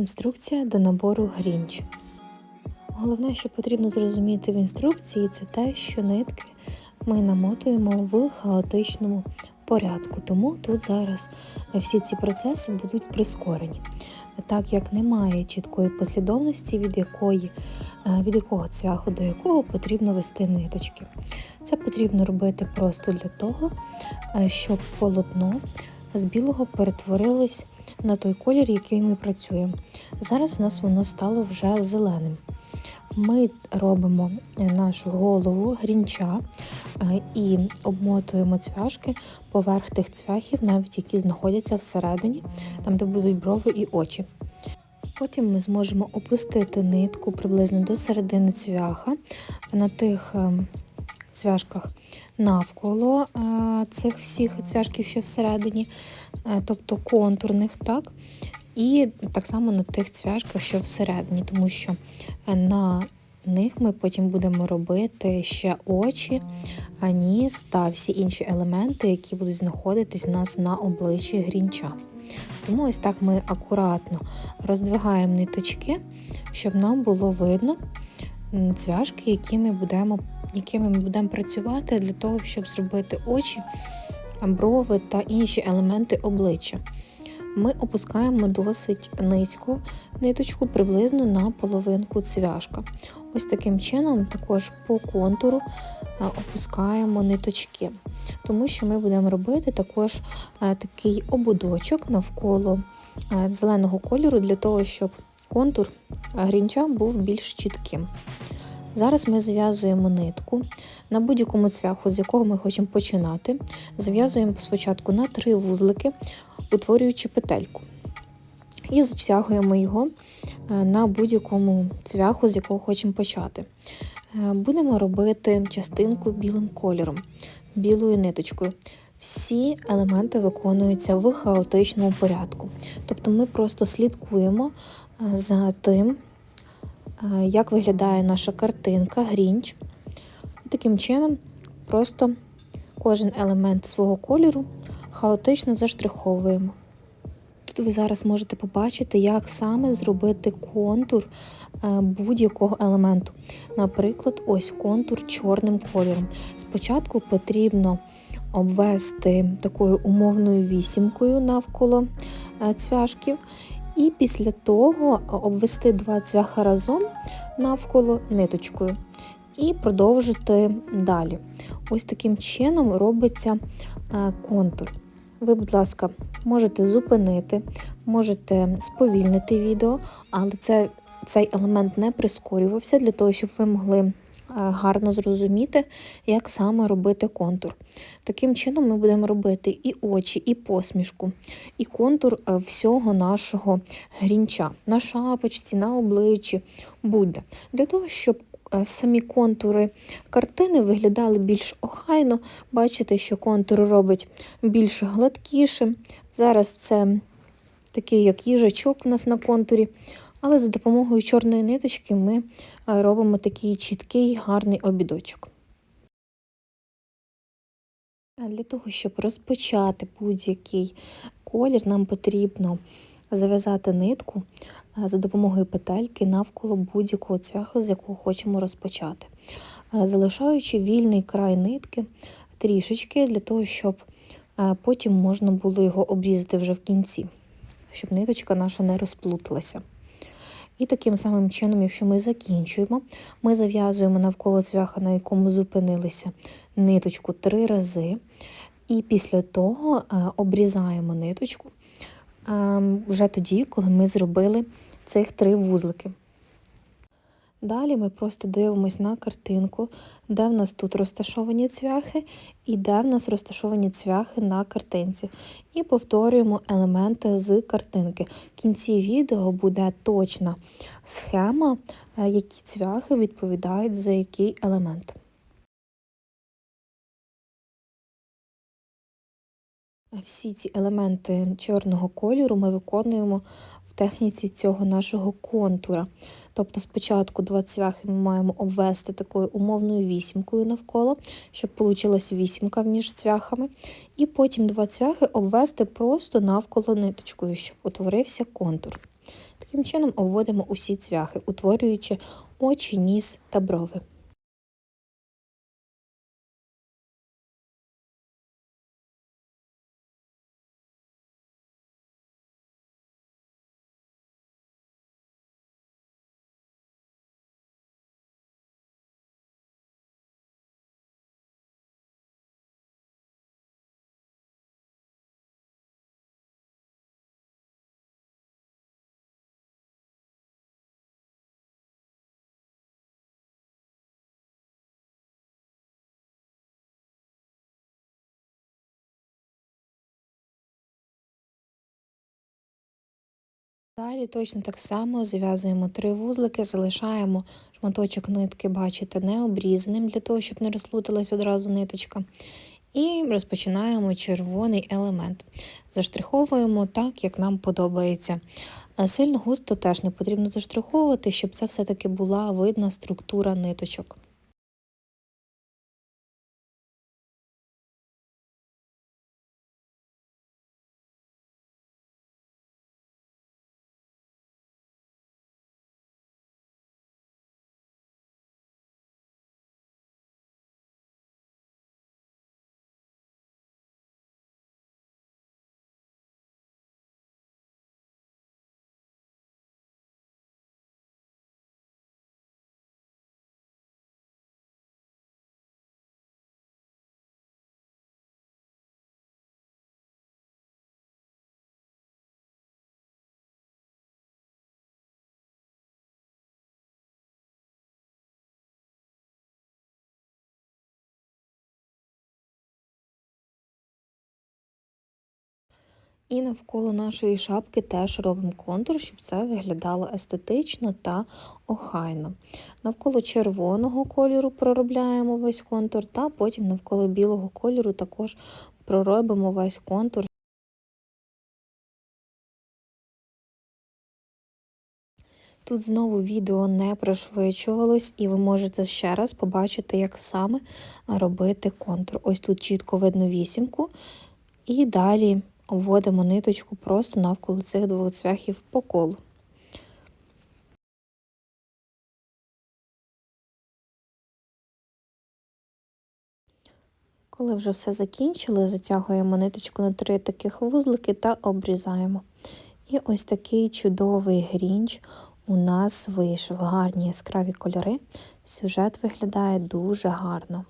Інструкція до набору грінч. Головне, що потрібно зрозуміти в інструкції, це те, що нитки ми намотуємо в хаотичному порядку. Тому тут зараз всі ці процеси будуть прискорені. Так як немає чіткої послідовності, від якої е, від якого цвяху до якого потрібно вести ниточки. Це потрібно робити просто для того, е, щоб полотно з білого перетворилось на той колір, який ми працюємо. Зараз у нас воно стало вже зеленим. Ми робимо нашу голову грінча е, і обмотуємо цвяшки поверх тих цвяхів, навіть які знаходяться всередині, там де будуть брови і очі. Потім ми зможемо опустити нитку приблизно до середини цвяха на тих е, цвяшках навколо е, цих всіх цвяшків, що всередині, тобто контурних, так? І так само на тих цвяшках, що всередині, тому що на них ми потім будемо робити ще очі, ніс та всі інші елементи, які будуть знаходитись у нас на обличчі грінча. Тому ось так ми акуратно роздвигаємо ниточки, щоб нам було видно цвяшки, які ми будемо, якими ми будемо працювати для того, щоб зробити очі, брови та інші елементи обличчя. Ми опускаємо досить низьку ниточку приблизно на половинку цвяшка. Ось таким чином, також по контуру опускаємо ниточки, тому що ми будемо робити також такий ободочок навколо зеленого кольору, для того, щоб контур грінча був більш чітким. Зараз ми зав'язуємо нитку на будь-якому цвяху, з якого ми хочемо починати. Зав'язуємо спочатку на три вузлики, утворюючи петельку. І затягуємо його на будь-якому цвяху, з якого хочемо почати. Будемо робити частинку білим кольором, білою ниточкою. Всі елементи виконуються в хаотичному порядку. Тобто ми просто слідкуємо за тим, як виглядає наша картинка, грінч. І таким чином просто кожен елемент свого кольору хаотично заштриховуємо. Тут ви зараз можете побачити, як саме зробити контур будь-якого елементу. Наприклад, ось контур чорним кольором. Спочатку потрібно обвести такою умовною вісімкою навколо цвяшків, і після того обвести два цвяха разом навколо ниточкою. І продовжити далі. Ось таким чином робиться контур. Ви, будь ласка, можете зупинити, можете сповільнити відео, але це, цей елемент не прискорювався для того, щоб ви могли гарно зрозуміти, як саме робити контур. Таким чином, ми будемо робити і очі, і посмішку, і контур всього нашого грінча, на шапочці, на обличчі, будь-де. Для того, щоб самі контури картини виглядали більш охайно. Бачите, що контур робить більш гладкішим. Зараз це такий, як їжачок у нас на контурі. Але за допомогою чорної ниточки ми робимо такий чіткий гарний обідочок. Для того, щоб розпочати будь-який колір, нам потрібно зав'язати нитку за допомогою петельки навколо будь-якого цвяху, з якого хочемо розпочати, залишаючи вільний край нитки трішечки, для того, щоб потім можна було його обрізати вже в кінці, щоб ниточка наша не розплуталася. І таким самим чином, якщо ми закінчуємо, ми зав'язуємо навколо цвяха, на якому зупинилися ниточку три рази. І після того обрізаємо ниточку вже тоді, коли ми зробили цих три вузлики. Далі ми просто дивимось на картинку, де в нас тут розташовані цвяхи, і де в нас розташовані цвяхи на картинці. І повторюємо елементи з картинки. В кінці відео буде точна схема, е, які цвяхи відповідають за який елемент. Всі ці елементи чорного кольору ми виконуємо в техніці цього нашого контура. Тобто спочатку два цвяхи ми маємо обвести такою умовною вісімкою навколо, щоб вийшла вісімка між цвяхами. І потім два цвяхи обвести просто навколо ниточкою, щоб утворився контур. Таким чином обводимо усі цвяхи, утворюючи очі, ніс та брови. Далі точно так само зав'язуємо три вузлики, залишаємо шматочок нитки, бачите, не обрізаним, для того, щоб не розплуталась одразу ниточка. І розпочинаємо червоний елемент. Заштриховуємо так, як нам подобається. Сильно густо теж не потрібно заштриховувати, щоб це все-таки була видна структура ниточок. І навколо нашої шапки теж робимо контур, щоб це виглядало естетично та охайно. Навколо червоного кольору проробляємо весь контур, та потім навколо білого кольору також проробимо весь контур. Тут знову відео не пришвидшувалось, і ви можете ще раз побачити, як саме робити контур. Ось тут чітко видно вісімку, і далі обводимо ниточку просто навколо цих двох цвяхів по колу. Коли вже все закінчили, затягуємо ниточку на три таких вузлики та обрізаємо. І ось такий чудовий грінч у нас вийшов гарні яскраві кольори. Сюжет виглядає дуже гарно.